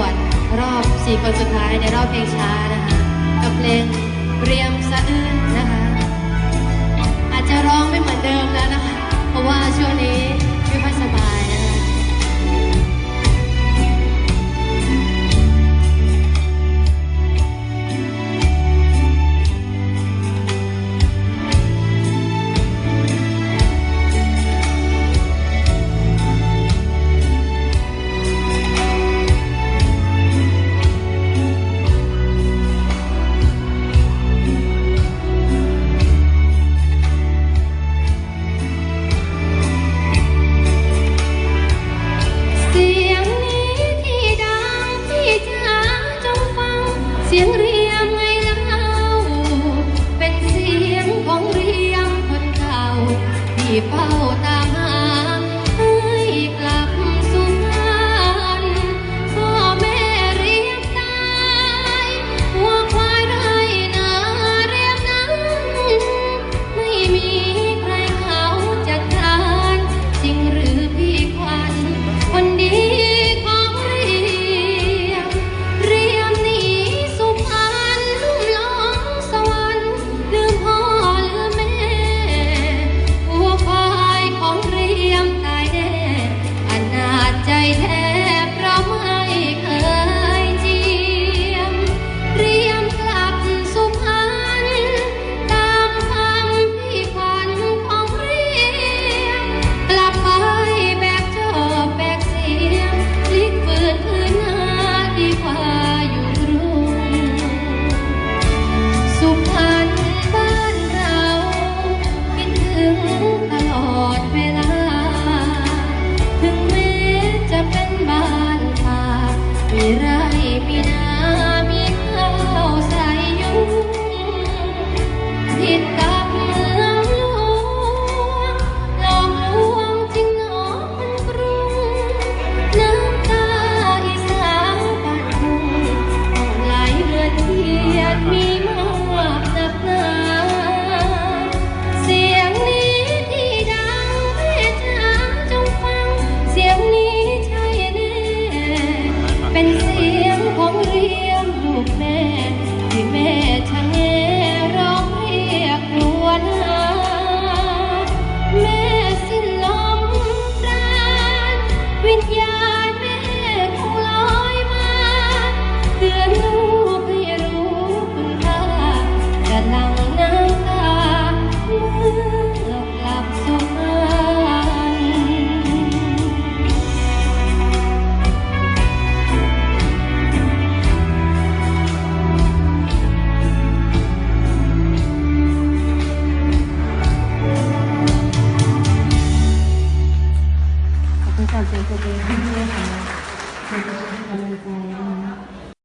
วดรอบสี่คนสุดท้ายในรอบเพลงช้านะคะกับเพลงเรียมสะอื้นนะคะ อาจจะร้องไม่เหมือนเดิ เป้าตา 那就这边你捏什么就